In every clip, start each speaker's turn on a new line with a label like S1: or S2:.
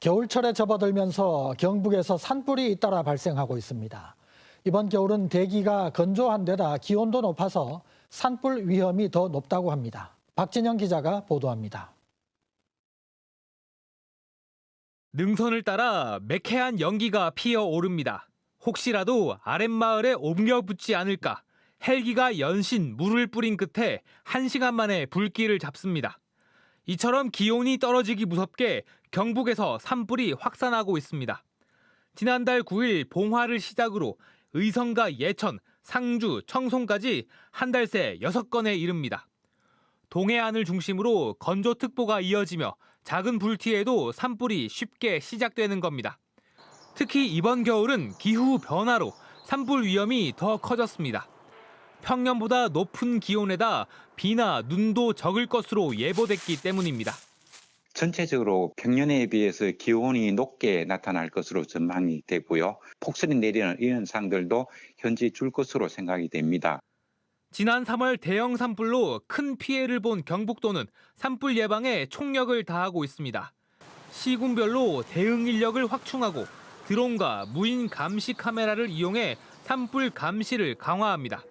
S1: 겨울철에 접어들면서 경북에서 산불이 잇따라 발생하고 있습니다. 이번 겨울은 대기가 건조한 데다 기온도 높아서 산불 위험이 더 높다고 합니다. 박진영 기자가 보도합니다.
S2: 능선을 따라 매캐한 연기가 피어 오릅니다. 혹시라도 아랫마을에 옮겨 붙지 않을까 헬기가 연신 물을 뿌린 끝에 1시간 만에 불길을 잡습니다. 이처럼 기온이 떨어지기 무섭게 경북에서 산불이 확산하고 있습니다. 지난달 9일 봉화를 시작으로 의성과 예천, 상주, 청송까지 한 달 새 6건에 이릅니다. 동해안을 중심으로 건조특보가 이어지며 작은 불티에도 산불이 쉽게 시작되는 겁니다. 특히 이번 겨울은 기후 변화로 산불 위험이 더 커졌습니다. 평년보다 높은 기온에다 비나 눈도 적을 것으로 예보됐기 때문입니다.
S3: 전체적으로 평년에 비해서 기온이 높게 나타날 것으로 전망이 되고요. 폭설이 내리는 이 현상들도 현재 줄 것으로 생각이 됩니다.
S2: 지난 3월 대형 산불로 큰 피해를 본 경북도는 산불 예방에 총력을 다하고 있습니다. 시군별로 대응 인력을 확충하고 드론과 무인 감시 카메라를 이용해 산불 감시를 강화합니다.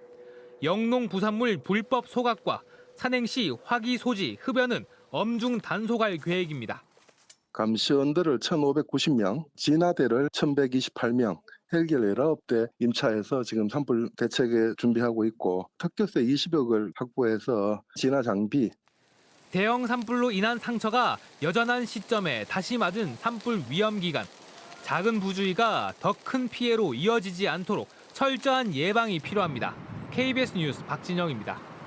S2: 영농 부산물 불법 소각과 산행시 화기 소지 흡연은 엄중 단속할 계획입니다.
S4: 감시원들을 1,590명, 진화대를 1,128명, 헬기를 19대 임차해서 지금 산불 대책에 준비하고 있고 특교세 20억을 확보해서 진화 장비,
S2: 대형 산불로 인한 상처가 여전한 시점에 다시 맞은 산불 위험 기간. 작은 부주의가 더 큰 피해로 이어지지 않도록 철저한 예방이 필요합니다. KBS 뉴스 박진영입니다.